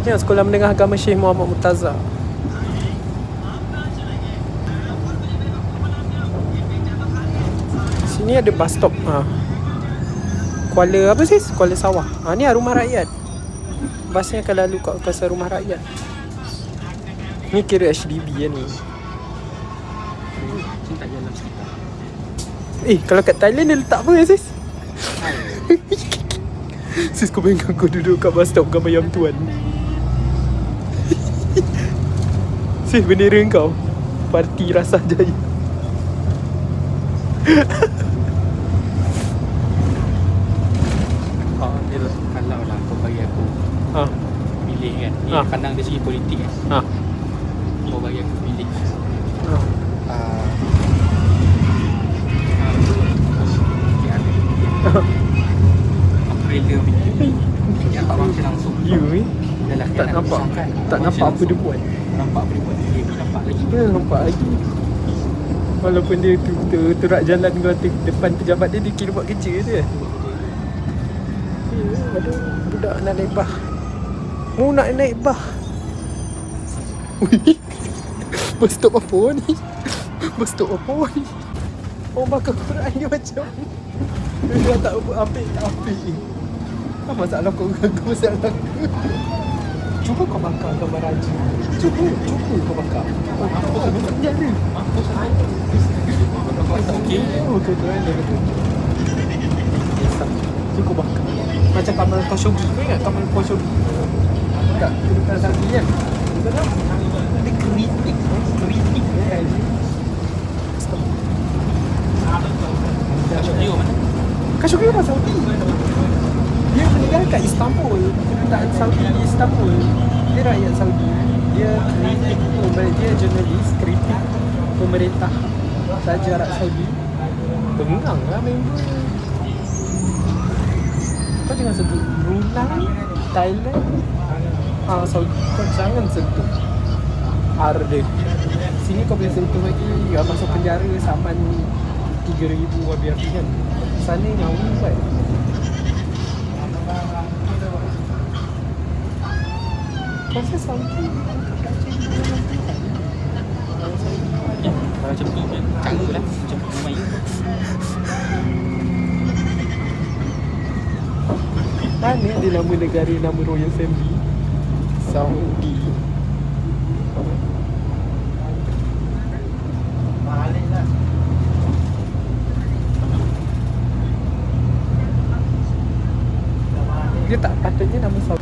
Ya, Sekolah Menengah Agama Syekh Muhammad Murtaza. Sini ada bus stop. Ha. Kuala apa sih? Kuala Sawah. Ha ni lah rumah rakyat. Busnya akan lalu kat kawasan rumah rakyat. Ni kira HDB ya ni. Eh, kalau kat Thailand dia letak apa ya sis? sis kau bayangkan kau duduk kat bus stop gambar yang tuan. Sis bendera kau. Parti Rasa Jaya. Oh, dia lah. Kalau lah kau bagi aku Ha. pilih kan. Ni pandang dari segi politik kan. Ha. Kau bagi aku pilih. ha. Ah. Ah, dia ada. April dia pilih. Yang tak macam langsung. You ni Lah, tak nampak tak nampak apa dia buat. Nampak apa dia buat. Dia pun nampak lagi. Dia nampak lagi. Walaupun dia tu, tu, terak jalan kau depan pejabat dia dia kira buat kerja dia. Ya, aduh, budak nak naik bah. Mu nak naik bah. Ui. Bus stop apa ni? Bus stop apa ni? Oh bakal Quran dia macam Dia tak ambil tak ambil Apa masalah kau Kau masalah aku Cuba kau bakar gambar raja Cuba Cuba kau bakar Oh apa sebab penjara Okey. Oh betul betul ada betul Cuba kau bakar Macam Kamal Khashoggi Kau ingat Kamal Khashoggi Kat kedudukan Saudi kan Betul tak? Dia kritik Kritik kan Macam dia mana? Khashoggi orang Saudi Dia meninggal kat Istanbul. Kedudukan Saudi di Istanbul. Dia rakyat Saudi. Dia kritik pemer- Dia jurnalis Kritik pemerintah Raja Arab Saudi. Bengang lah member Kau jangan sentuh Brunei Thailand. Ah, Saudi. Kau jangan sentuh Arde. Sini kau boleh sentuh lagi. Ah, Masuk penjara Saman 3,000 WBRP kan Sana nyawa buat Rasa Saudi Ya, macam tu je. Cara lah. Macam. Mana ada nama negara Nama Royal Family Saudi Dia tak patutnya nama